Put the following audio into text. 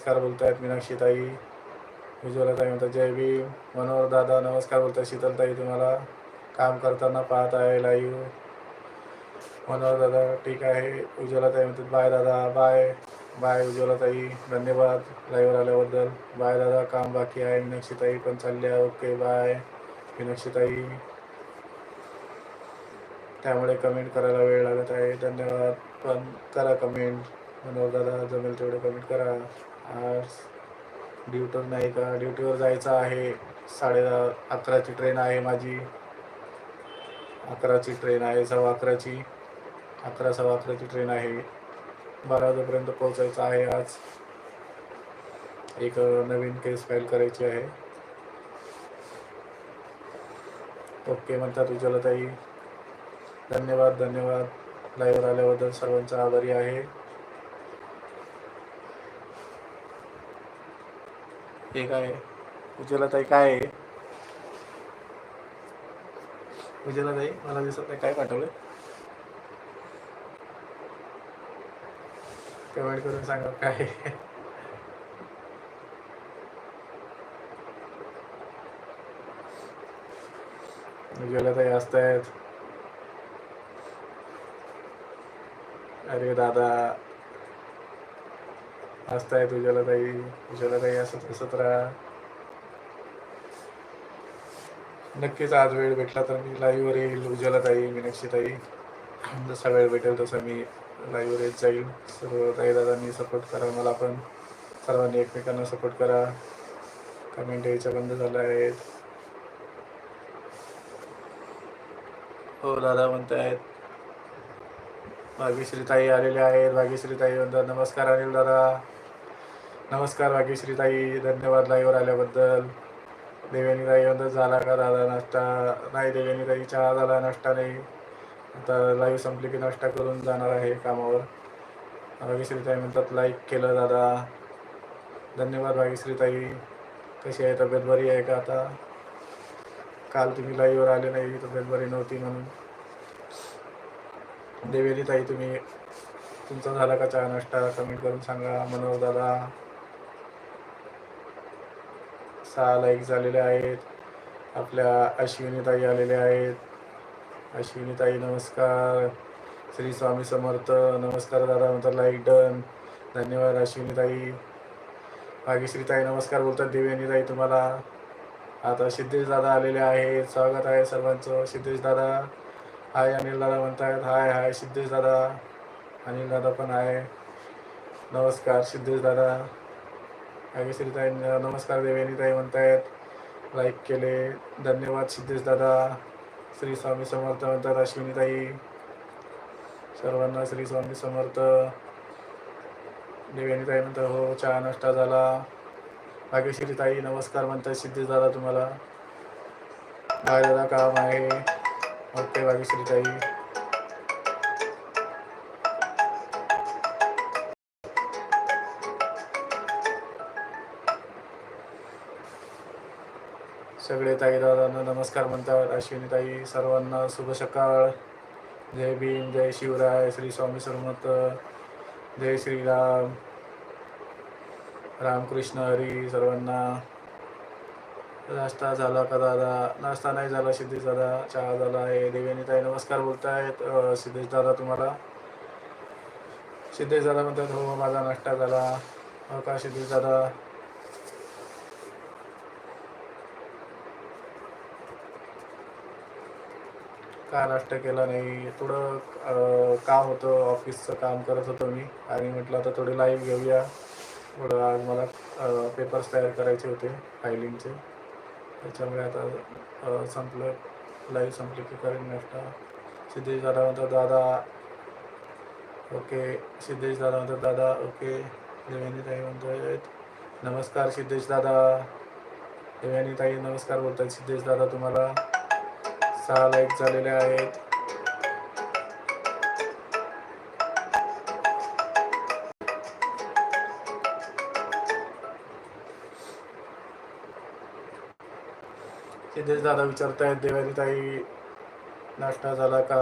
नमस्कार बोलतायत मीनाक्षीताई उज्ज्वलाताई म्हणतात जय भीम. मनोहर दादा नमस्कार बोलताय शीतलताई तुम्हाला काम करताना पाहत आहे लाईव्ह मनोहर दादा ठीक आहे. उज्ज्वलाताई म्हणतात बाय दादा बाय. बाय उज्ज्वलाताई धन्यवाद लाईव्हवर आल्याबद्दल. बाय दादा काम बाकी आहे. मीनाक्षीताई पण चालल्या ओके बाय. मीनाक्षीताई त्यामुळे कमेंट करायला वेळ लागत आहे. धन्यवाद. पण करा कमेंट मनोहर दादा जमेल तेवढे कमेंट करा. आज ड्युटीवर नाही का? ड्युटीवर जायचं आहे. साडे दहा अकराची ट्रेन आहे माझी. अकराची ट्रेन आहे सव्वा अकराची. अकरा सव्वा अकराची ट्रेन आहे. बारा वाजेपर्यंत पोहोचायचं आहे आज. एक नवीन केस फाईल करायची आहे. ओके म्हणतात उज्ज्वलताई. धन्यवाद धन्यवाद. लाईव्हवर आल्याबद्दल सर्वांचा आभारी आहे. हे काय उज्ज्वला ताई काय आहे? उज्ज्वलाताई मला दिसत नाही. काय पाठवलं कमेंट करून सांगा काय आहे? उज्ज्वलाताई असतायत अरे दादा हसतायत उज्याला ताई तुझ्याला ताई असत असत राहा. नक्कीच आज वेळ भेटला तर मी लाईव्हवर येईल. उज्याला ताई मीनाक्षी ताई जसा वेळ भेटेल तसं मी लाईव्हवर येत जाईल. सर्व ताई दादांनी सपोर्ट करा मला पण. सर्वांनी एकमेकांना सपोर्ट करा. कमेंट यायच्या बंद झाल्या आहेत. हो दादा म्हणतायत. भाग्यश्रीताई आलेले आहेत. भाग्यश्रीताई म्हणतात नमस्कार अनिल दादा. नमस्कार भाग्यश्रीताई धन्यवाद लाईवर आल्याबद्दल. देवेनीताई म्हणतात झाला का? दादा नाश्ता. नाही देवेनीताई चहा झाला नाश्ता नाही. आता लाईव्ह संपली की नाश्ता करून जाणार आहे कामावर. भाग्यश्रीताई म्हणतात लाईक केलं दादा. धन्यवाद भाग्यश्रीताई. कशी आहे? तब्येत बरी आहे का आता? काल तुम्ही लाईव्हवर आले नाही तब्येत बरी नव्हती म्हणून. देवेनी ताई तुम्ही तुमचा झाला का चहा नाश्ता? कमेंट करून सांगा. मनोहर दादा सहा लाईक झालेले आहेत. आपल्या अश्विनीताई आलेल्या आहेत. अश्विनीताई नमस्कार. श्री स्वामी समर्थ नमस्कार दादा म्हणतात लाईक डन धन्यवाद अश्विनीताई. भाग्यश्रीताई नमस्कार बोलतात देवेनी तुम्हाला. आता सिद्धेश दादा आलेले आहेत. स्वागत आहे सर्वांचं. सिद्धेश दादा हाय अनिल दादा म्हणतायत. हाय हाय सिद्धेश दादा. अनिल दादा पण आहे. नमस्कार सिद्धेश दादा. भाग्यश्रीताई uh, नमस्कार देवेनीताई म्हणतायत. लाईक केले. धन्यवाद सिद्धेश दादा. श्री स्वामी समर्थ म्हणतात अश्विनीताई. सर्वांना श्री स्वामी समर्थ. देवेनीताई म्हणतात हो चहा नाश्ता झाला. भाग्यश्रीताई नमस्कार म्हणतात सिद्धेश दादा तुम्हाला. काय दादा काम आहे? ओके भाग्यश्रीताई सगळे ताई दादांना नमस्कार म्हणतात. अश्विनी ताई सर्वांना शुभ सकाळ. जय भीम जय शिवराय श्री स्वामी सर्वमत जय श्रीराम. रामकृष्ण हरी सर्वांना. नाश्ता झाला का दादा? नाश्ता नाही झाला सिद्धेश दादा. चहा झाला आहे. देवेनी ताई नमस्कार बोलतायत. सिद्धेश दादा तुम्हाला. सिद्धेश दादा म्हणतात हो माझा नाश्ता झाला. हो का सिद्धेश दादा? का नाश्ता केला नाही? थोडं काम होतं ऑफिसचं काम करत होतो मी. आणि म्हटलं आता थोडी लाईव्ह घेऊया. थोडं आज मला पेपर्स तयार करायचे होते फायलिंगचे त्याच्यामुळे आता संपलं. लाईव्ह संपली की करेन नाश्ता सिद्धेश दादा म्हणतात दादा ओके. सिद्धेश दादा म्हणतात दादा ओके. देवेनी ताई म्हणतात नमस्कार सिद्धेश दादा. देवेनी ताई नमस्कार बोलतात सिद्धेश दादा तुम्हाला. सहा लाईक झालेले आहेत. सिद्धेश दादा विचारतायत देवानी ताई नाश्ता झाला का?